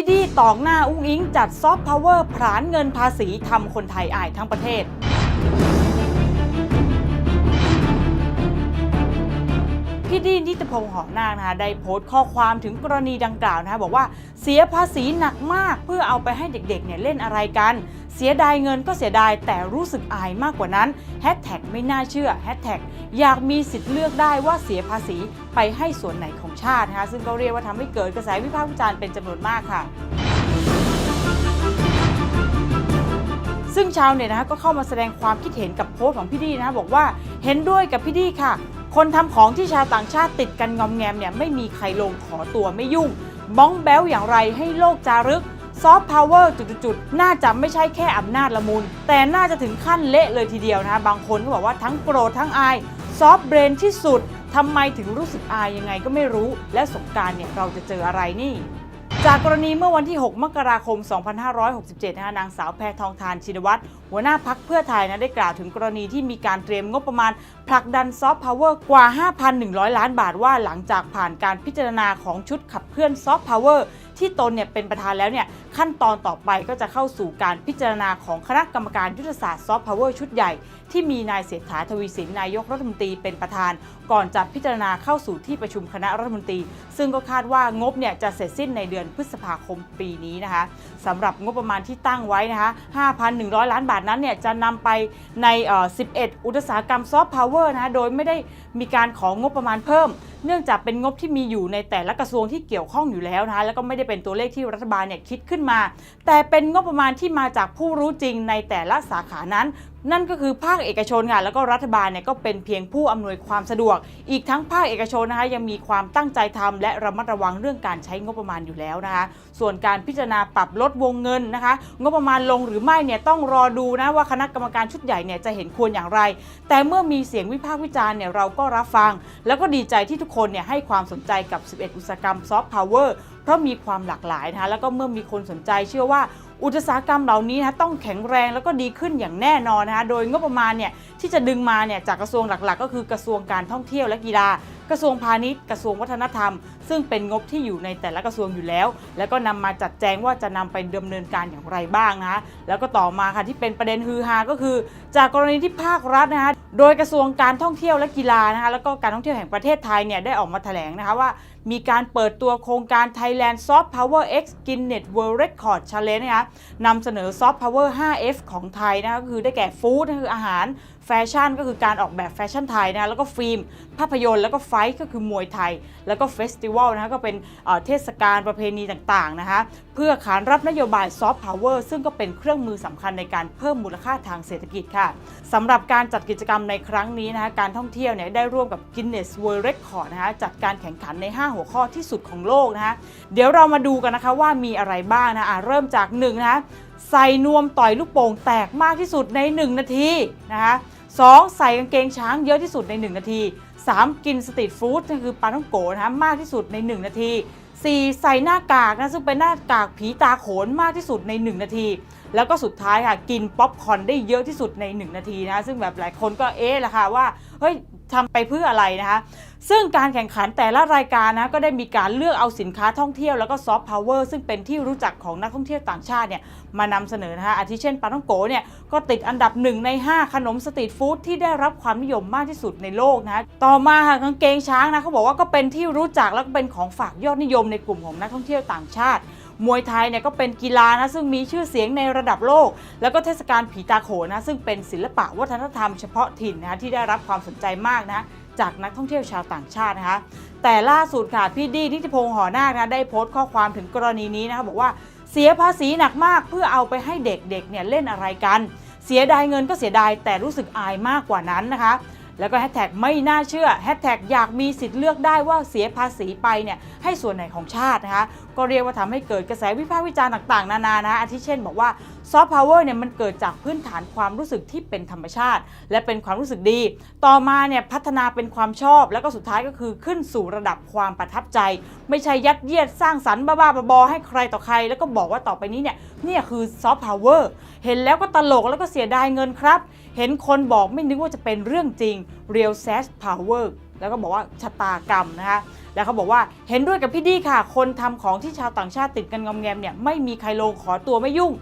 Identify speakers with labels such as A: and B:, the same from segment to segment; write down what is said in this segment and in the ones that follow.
A: พี่ดีตอกหน้าอุ้งอิงจัดซอฟต์พาวเวอร์ผลานเงินภาษีทำคนไทยอายทั้งประเทศ พี่ดีนิตพงษ์หอนาคนะคะได้โพสต์ข้อความถึงกรณีดังกล่าวนะคะบอกว่าเสียภาษีหนักมากเพื่อเอาไปให้เด็กๆเนี่ยเล่นอะไรกัน เสียดายเงินก็เสียดายแต่รู้สึกอายมากกว่านั้นแฮชแท็กไม่น่าเชื่อแฮชแท็กอยากมีสิทธิ์เลือกได้ว่าเสียภาษีไปให้ส่วนไหนของชาตินะคะซึ่งก็เรียกว่าทำให้เกิดกระแสวิพากษ์วิจารณ์เป็นจำนวนมากค่ะซึ่งชาวเน็ตนะคะก็เข้ามาแสดงความคิดเห็นกับโพสต์ของพี่ดีนะคะบอกว่าเห็นด้วยกับพี่ดีค่ะ คนทำของที่ชาวต่างชาติติดกันงอมแงมเนี่ยไม่มีใครลงขอตัวไม่ยุ่งบ้องแบ้วอย่างไรให้โลกจารึกซอฟต์พาวเวอร์จุดๆน่าจะไม่ใช่แค่อำนาจละมุน แต่น่าจะถึงขั้นเละเลยทีเดียวนะคะบางคนก็บอกว่าทั้งโกรธทั้งอาย ซอฟต์เบรนที่สุดทำไมถึงรู้สึกอายยังไงก็ไม่รู้ และสงกรารเนี่ยเราจะเจออะไรนี่ จากกรณีเมื่อวันที่ 6 มกราคม 2567 นะคะนางสาวแพทองทานชินวัตรหัวหน้าพักเพื่อไทยนะได้กล่าวถึงกรณีที่มีการเตรียมงบประมาณผลักดันซอฟต์พาวเวอร์กว่า 5,100 ล้านบาทว่าหลังจากผ่านการพิจารณาของชุดขับเคลื่อนซอฟต์พาวเวอร์ ที่ตนเนี่ยเป็นประธานแล้วเนี่ยขั้นตอนต่อไปก็จะเข้าสู่การพิจารณาของคณะกรรมการยุทธศาสตร์ซอฟต์พาวเวอร์ชุดใหญ่ ที่มีนายเศรษฐาทวีสินนายกรัฐมนตรีเป็นประธาน ก่อนจะพิจารณาเข้าสู่ที่ประชุมคณะรัฐมนตรี ซึ่งก็คาดว่างบเนี่ยจะเสร็จสิ้นในเดือนพฤษภาคมปีนี้นะคะสำหรับงบประมาณที่ตั้งไว้นะคะ5,100 ล้านบาทนั้นเนี่ยจะนำไปในเอ่อ11 อุตสาหกรรมซอฟต์พาวเวอร์นะคะโดยไม่ได้มีการของงบประมาณเพิ่ม เนื่องจากเป็นงบที่มีอยู่ในแต่ละกระทรวงที่เกี่ยวข้องอยู่แล้วนะคะแล้วก็ไม่ได้เป็นตัวเลขที่รัฐบาลเนี่ยคิดขึ้นมา แต่เป็นงบประมาณที่มาจากผู้รู้จริงในแต่ละสาขานั้น นั่นก็คือภาคเอกชนค่ะแล้วก็รัฐบาลเนี่ยก็เป็นเพียงผู้อำนวยความสะดวก อีกทั้งภาคเอกชนนะคะยังมีความตั้งใจทำและระมัดระวังเรื่องการใช้งบประมาณอยู่แล้วนะคะ ส่วนการพิจารณาปรับลดวงเงินนะคะ งบประมาณลงหรือไม่เนี่ยต้องรอดูนะว่าคณะกรรมการชุดใหญ่เนี่ยจะเห็นควรอย่างไร แต่เมื่อมีเสียงวิพากษ์วิจารณ์เนี่ยเราก็รับฟัง แล้วก็ดีใจที่ทุกคนเนี่ยให้ความสนใจกับ 11 อุตสาหกรรมซอฟต์พาวเวอร์เพราะมีความหลากหลายนะคะแล้วก็เมื่อมีคนสนใจเชื่อว่า อุตสาหกรรมเหล่านี้นะต้องแข็งแรงแล้วก็ดีขึ้นอย่างแน่นอนนะคะโดยงบประมาณเนี่ยที่จะดึงมาเนี่ยจากกระทรวงหลักๆ ก็คือกระทรวงการท่องเที่ยวและกีฬา กระทรวงพาณิชย์กระทรวงวัฒนธรรม ซึ่งเป็นงบที่อยู่ในแต่ละกระทรวงอยู่แล้ว แล้วก็นำมาจัดแจงว่าจะนำไปดำเนินการอย่างไรบ้างนะคะแล้วก็ต่อมาค่ะที่เป็นประเด็นฮือฮาก็คือ จากกรณีที่ภาครัฐนะคะโดยกระทรวงการท่องเที่ยวและกีฬานะคะแล้วก็การท่องเที่ยวแห่งประเทศไทยเนี่ยได้ออกมาแถลงนะคะว่ามีการเปิดตัวโครงการ Thailand Soft Power X Guinness World Record Challenge นะคะนำเสนอ Soft Power 5F ของไทยนะคะก็คือได้แก่ฟู้ดคืออาหารแฟชั่นก็คือการออกแบบแฟชั่นไทยนะแล้วก็ฟิล์มภาพยนตร์แล้วก็ไฟท์ก็คือมวยไทย แล้วก็เฟสติวัลนะคะก็เป็นเทศกาลประเพณีต่างๆนะคะเพื่อขานรับนโยบายซอฟต์พาวเวอร์ซึ่งก็เป็นเครื่องมือสำคัญในการเพิ่มมูลค่าทางเศรษฐกิจค่ะสำหรับการจัดกิจกรรมในครั้งนี้นะคะการท่องเที่ยวเนี่ยได้ร่วมกับ Guinness World Record นะคะจัดการแข่งขันใน 5 หัวข้อที่สุดของโลกนะคะเดี๋ยวเรามาดูกันนะคะว่ามีอะไรบ้างนะอะเริ่มจาก1นะคะ ใส่นวมต่อยลูกโป่งแตกมากที่สุดใน 1 นาทีนะคะ 2. ใส่กางเกงช้างเยอะที่สุดใน 1 นาที 3. กินสตรีทฟู้ดนั่นคือปลาท่องโกนะคะมากที่สุดใน 1 นาที 4. ใส่หน้ากากนะซึ่งเป็นหน้ากากผีตาโขนมากที่สุดใน 1 นาที แล้วก็สุดท้ายค่ะกินป๊อปคอร์นได้เยอะที่สุดใน 1 นาทีนะซึ่งแบบหลายคนก็เอ๊ะละค่ะว่าเฮ้ยทำไปเพื่ออะไรนะคะ ซึ่งการแข่งขันแต่ละรายการนะก็ได้มีการเลือกเอาสินค้าท่องเที่ยวแล้วก็ซอฟต์พาวเวอร์ซึ่งเป็นที่รู้จักของนักท่องเที่ยวต่างชาติเนี่ยมานำเสนอนะคะอาทิเช่นปาท่องโกเนี่ยก็ติดอันดับหนึ่งใน 5 ขนมสตรีทฟู้ดที่ได้รับความนิยมมากที่สุดในโลกนะต่อมาค่ะกางเกงช้างนะเขาบอกว่าก็เป็นที่รู้จักแล้วก็เป็นของฝากยอดนิยมในกลุ่มของนักท่องเที่ยวต่างชาติมวยไทยเนี่ยก็เป็นกีฬานะซึ่งมีชื่อเสียงในระดับโลก แล้วก็เทศกาลผีตาโขนนะซึ่งเป็นศิลปะวัฒนธรรมเฉพาะถิ่นนะที่ได้รับความสนใจมากนะ จากนักท่องเที่ยวชาวต่างชาตินะคะ แต่ล่าสุดค่ะพี่ดีนิติพงษ์หอนาคนะได้โพสต์ข้อความถึงกรณีนี้นะคะบอกว่าเสียภาษีหนักมากเพื่อเอาไปให้เด็กๆเนี่ยเล่นอะไรกัน เสียดายเงินก็เสียดายแต่รู้สึกอายมากกว่านั้นนะคะ แล้วก็แฮชแท็กไม่น่าเชื่อแฮชแท็กอยากมีสิทธิ์เลือกได้ว่าเสียภาษีไปเนี่ยให้ส่วนไหนของชาตินะคะก็เรียกว่าทำให้เกิดกระแสวิพากษ์วิจารณ์ต่างๆ นานานะอาทิเช่นบอกว่าซอฟต์พาวเวอร์เนี่ยมันเกิดจากพื้นฐานความรู้สึกที่เป็นธรรมชาติ และเป็นความรู้สึกดี ต่อมาเนี่ยพัฒนาเป็นความชอบ แล้วก็สุดท้ายก็คือขึ้นสู่ระดับความประทับใจ ไม่ใช่ยัดเยียดสร้างสรรค์บ้าๆบอๆให้ใครต่อใคร แล้วก็บอกว่าต่อไปนี้เนี่ยเนี่ยคือซอฟต์พาวเวอร์เห็นแล้วก็ตลกแล้วก็เสียดายเงินครับ เห็นคนบอกไม่นึกว่าจะเป็นเรื่องจริง Real s a s Power แล้วก็บอกว่าชะตากรรมนะคะ แล้วเขาบอกว่าเห็นด้วยกับพี่ดี้ค่ะ คนทำของที่ชาวต่างชาติติดกันงอมแงมเนี่ยไม่มีใครลงขอตัวไม่ยุ่ง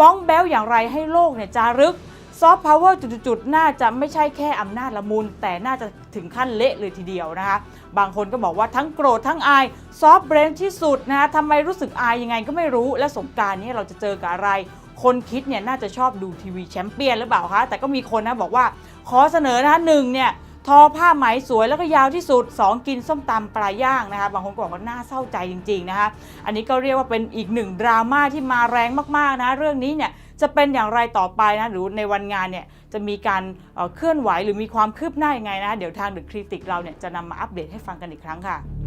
A: บ้องแบ้วอย่างไรให้โลกเนี่ยจารึกซอฟต์พาวเวอร์จุดๆ น่าจะไม่ใช่แค่อำนาจละมุน แต่น่าจะถึงขั้นเละเลยทีเดียวนะคะ บางคนก็บอกว่าทั้งโกรธทั้งอายซอฟต์เบรนที่สุดนะคะทำไมรู้สึกอายยังไงก็ไม่รู้และสงการนี้เราจะเจอกับอะไร คนคิดเนี่ยน่าจะชอบดูทีวีแชมเปี้ยนหรือเปล่าคะ แต่ก็มีคนนะบอกว่า ขอเสนอนะคะหนึ่งเนี่ยทอผ้าไหมสวยแล้วก็ยาวที่สุด 2 กินส้มตำปลาย่างนะคะ บางคนบอกว่าน่าเศร้าใจจริงๆนะคะ อันนี้ก็เรียกว่าเป็นอีกหนึ่งดราม่าที่มาแรงมากๆนะ เรื่องนี้เนี่ยจะเป็นอย่างไรต่อไปนะ หรือในวันงานเนี่ยจะมีการเอ่อเคลื่อนไหวหรือมีความคืบหน้ายังไงนะ เดี๋ยวทางเดอะคริติกเราเนี่ยจะนำมาอัปเดตให้ฟังกันอีกครั้งค่ะ